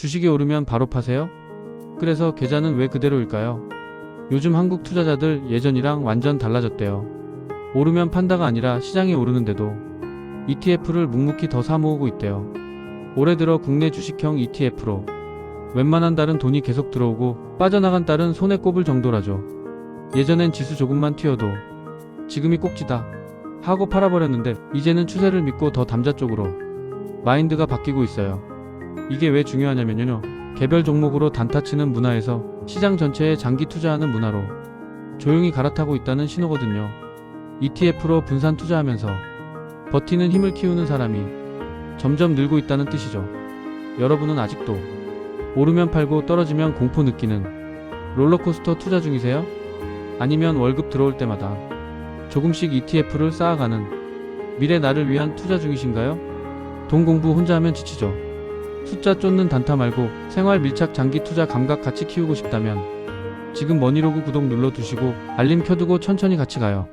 주식이 오르면 바로 파세요? 그래서 계좌는 왜 그대로일까요? 요즘 한국 투자자들 예전이랑 완전 달라졌대요. 오르면 판다가 아니라 시장이 오르는데도 ETF를 묵묵히 더 사모으고 있대요. 올해 들어 국내 주식형 ETF로 웬만한 달은 돈이 계속 들어오고 빠져나간 달은 손에 꼽을 정도라죠. 예전엔 지수 조금만 튀어도 지금이 꼭지다 하고 팔아버렸는데 이제는 추세를 믿고 더 담자 쪽으로 마인드가 바뀌고 있어요. 이게 왜 중요하냐면요. 개별 종목으로 단타치는 문화에서 시장 전체에 장기 투자하는 문화로 조용히 갈아타고 있다는 신호거든요. ETF로 분산 투자하면서 버티는 힘을 키우는 사람이 점점 늘고 있다는 뜻이죠. 여러분은 아직도 오르면 팔고 떨어지면 공포 느끼는 롤러코스터 투자 중이세요? 아니면 월급 들어올 때마다 조금씩 ETF를 쌓아가는 미래 나를 위한 투자 중이신가요? 돈 공부 혼자 하면 지치죠. 숫자 쫓는 단타 말고 생활 밀착 장기 투자 감각 같이 키우고 싶다면 지금 머니로그 구독 눌러두시고 알림 켜두고 천천히 같이 가요.